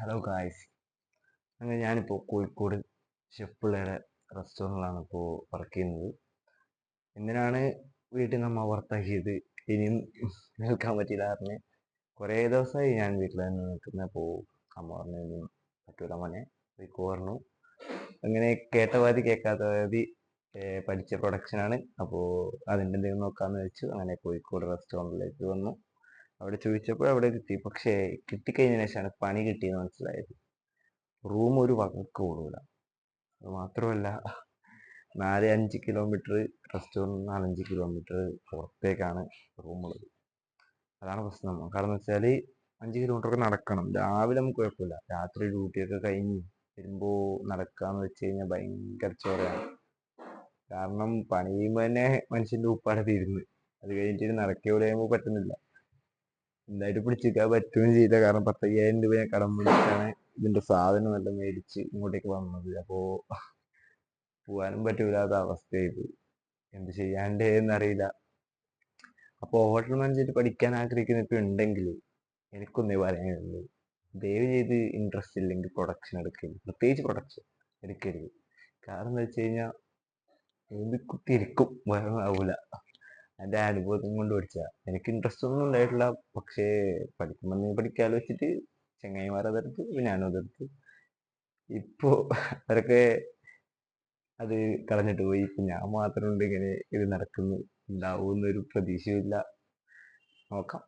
Hello guys അങ്ങനെ ഞാനിപ്പോൾ Kozhikode chef പിള്ളയുടെ റെസ്റ്റോറന്റിലാണ് ഇപ്പോൾ വർക്ക് ചെയ്യുന്നത്. എന്തിനാണ് വീട്ടിൽ നിന്ന് അമ്മ പുറത്താക്കിയത് ഇനിയും നിൽക്കാൻ പറ്റിയില്ല പറഞ്ഞ് കുറേ ദിവസമായി ഞാൻ വീട്ടിൽ തന്നെ നിൽക്കുന്ന. അപ്പോൾ അമ്മ പറഞ്ഞു പറ്റൂല മോനെ. പോയിക്കോ പറഞ്ഞു. അങ്ങനെ കേട്ട പാതി കേൾക്കാത്ത ഏർ പഠിച്ച പ്രൊഡക്ഷനാണ് അപ്പോൾ അതിന്റെ എന്തെങ്കിലും നോക്കാമെന്ന് വെച്ചു. അങ്ങനെ കോഴിക്കോട് റെസ്റ്റോറന്റിലേക്ക് വന്നു. അവിടെ ചോദിച്ചപ്പോൾ അവിടെ കിട്ടി പക്ഷേ കിട്ടിക്കഴിഞ്ഞതിന് ശേഷമാണ് പണി കിട്ടിയെന്ന് മനസ്സിലായത്. റൂം ഒരു വകക്ക് കൂടൂല അത് മാത്രമല്ല നാല് അഞ്ച് കിലോമീറ്റർ റെസ്റ്റോറന്റ് നാലഞ്ച് കിലോമീറ്റർ പുറത്തേക്കാണ് റൂമുള്ളത്. അതാണ് പ്രശ്നം. കാരണം എന്ന് വെച്ചാൽ അഞ്ച് കിലോമീറ്റർ ഒക്കെ നടക്കണം. രാവിലെ നമുക്ക് കുഴപ്പമില്ല. രാത്രി ഡ്യൂട്ടിയൊക്കെ കഴിഞ്ഞ് വരുമ്പോൾ നടക്കാന്ന് വെച്ച് കഴിഞ്ഞാൽ ഭയങ്കര ചോരയാണ് കാരണം പണി ചെയ്യുമ്പോൾ തന്നെ മനുഷ്യന്റെ ഉപ്പാടെ തീരുന്നു അത് കഴിഞ്ഞിട്ട് നടക്കുക ചെയ്യുമ്പോൾ പറ്റുന്നില്ല. എന്തായിട്ട് പിടിച്ചിരിക്കാൻ പറ്റുകയും ചെയ്യില്ല കാരണം പത്തയ്യായിരം രൂപ ഞാൻ കടം പിടിച്ചാണ് ഇതിന്റെ സാധനം എല്ലാം മേടിച്ച് ഇങ്ങോട്ടേക്ക് വന്നത്. അപ്പോ പോവാനും പറ്റൂലാത്ത അവസ്ഥയായത് എന്ത് ചെയ്യാണ്ടേ എന്നറിയില്ല. അപ്പോൾ ഹോട്ടൽ മാനേജ്മെന്റ് പഠിക്കാൻ ആഗ്രഹിക്കുന്നവർക്ക് ഉണ്ടെങ്കിൽ എനിക്കൊന്നേ പറയാനുള്ളൂ ദയവ് ചെയ്ത് ഇൻട്രസ്റ്റ് ഇല്ലെങ്കിൽ പ്രൊഡക്ഷൻ എടുക്കരുത്. പ്രത്യേകിച്ച് പ്രൊഡക്ഷൻ എടുക്കരുത്. കാരണം എന്താ വെച്ച് കഴിഞ്ഞാൽ വേറെ ആവൂല. എന്റെ അനുഭവം കൊണ്ട് പഠിച്ച എനിക്ക് ഇൻട്രസ്റ്റ് ഒന്നും ഉണ്ടായിട്ടില്ല. പക്ഷേ പഠിക്കുമ്പോൾ പഠിക്കാലോ വെച്ചിട്ട് ചങ്ങായിമാർ അതെടുത്ത് ഞാനും അതെടുത്ത്. ഇപ്പോ അവരൊക്കെ അത് കളഞ്ഞിട്ട് പോയി. ഇപ്പൊ ഞാൻ മാത്രമുണ്ട് ഇങ്ങനെ ഇത് നടക്കുന്നു. ഉണ്ടാവും എന്നൊരു പ്രതീക്ഷയില്ല നോക്കാം.